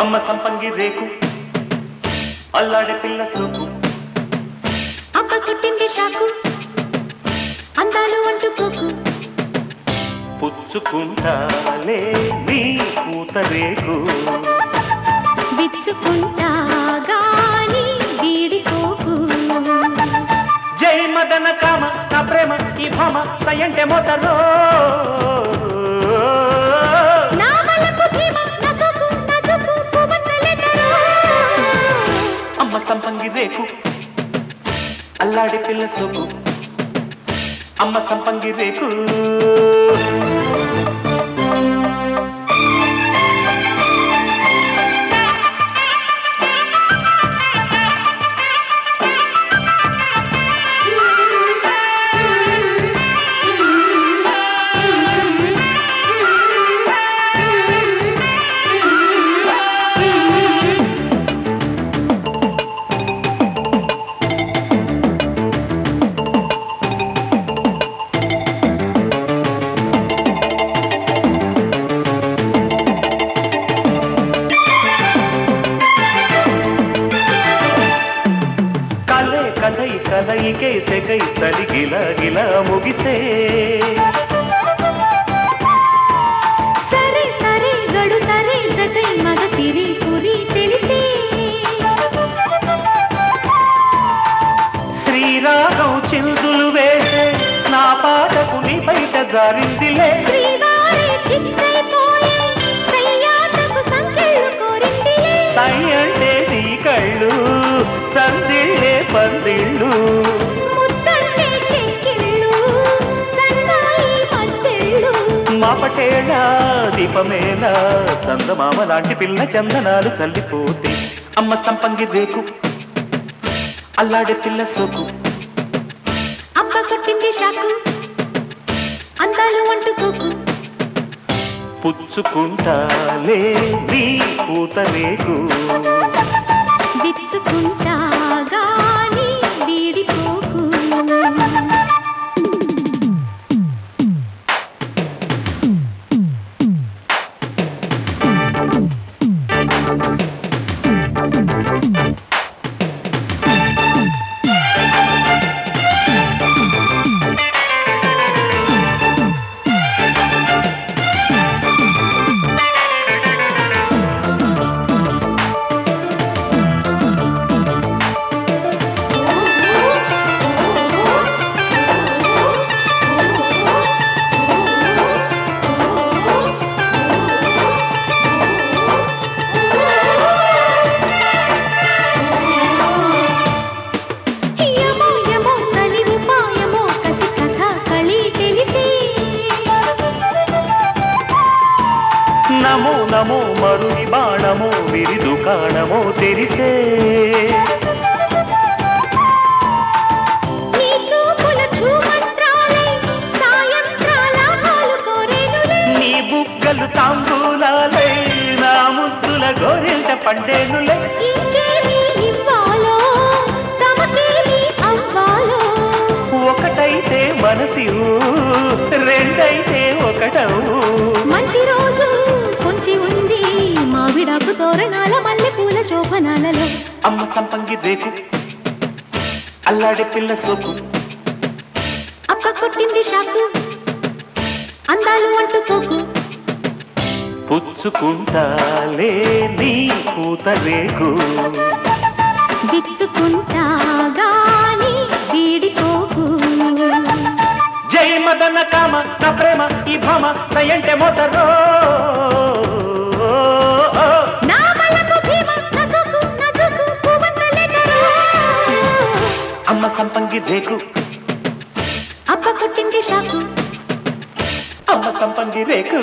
అమ్మ సంపంగి రేకు అల్లాడే పిల్ల సూపు అబ్బ కొట్టింది షాకు అందాలు అంటుకోకు పుచ్చుకుంటాలే నీ పూత రేకు. విచ్చుకుంటా గాని వీడిపోకు జై మదన కామ నా ప్రేమ ఈ భామ సయంటే మోతలో. అమ్మ సంపంగి రేకు అల్లాడే పిల్ల సూపు అమ్మ సంపంగి గడు సరే జతై మగ సిరి పురి తెలిసే శ్రీరాగం చిందులు వేసే నా పాటకు నీ బయట జారిందిలే పందిళ్ళు ముద్దంటే చెక్కిళ్ళు సన్నాయి మద్దెళ్ళు. మా పటేళ దీపమేళ చందమామ లాంటి పిల్ల చందనాలు చల్లిపోతే అమ్మ సంపంగి రేకు అల్లాడే పిల్ల సోకు. అబ్బ కొట్టింది షాకు అందాలు అంటుకోకు పుచ్చుకుంటాలే నీ పూత నమో నమో మరుని బాణమో విరి దుకాణమో తెరిసే. నీ బుగ్గలు తాంబూలాలై నా ముద్దుల గోరింట పండేనులే. శోభనాలలో అమ్మ సంపంగి రేకు అల్లాడే పిల్ల సోకు. అక్క కొట్టింది షాకు అందాలు అంటుకోకు పుచ్చుకుంటాలే నీ పూత రేకు విచ్చుకుంటా గాని వీడిపోకు. జై మదన కామ నా ప్రేమ ఈ భామ సయంటే మోతరో అమ్మ సంపంగి రేకు. అక్క కొట్టింది షాకు అమ్మ సంపంగి రేకు.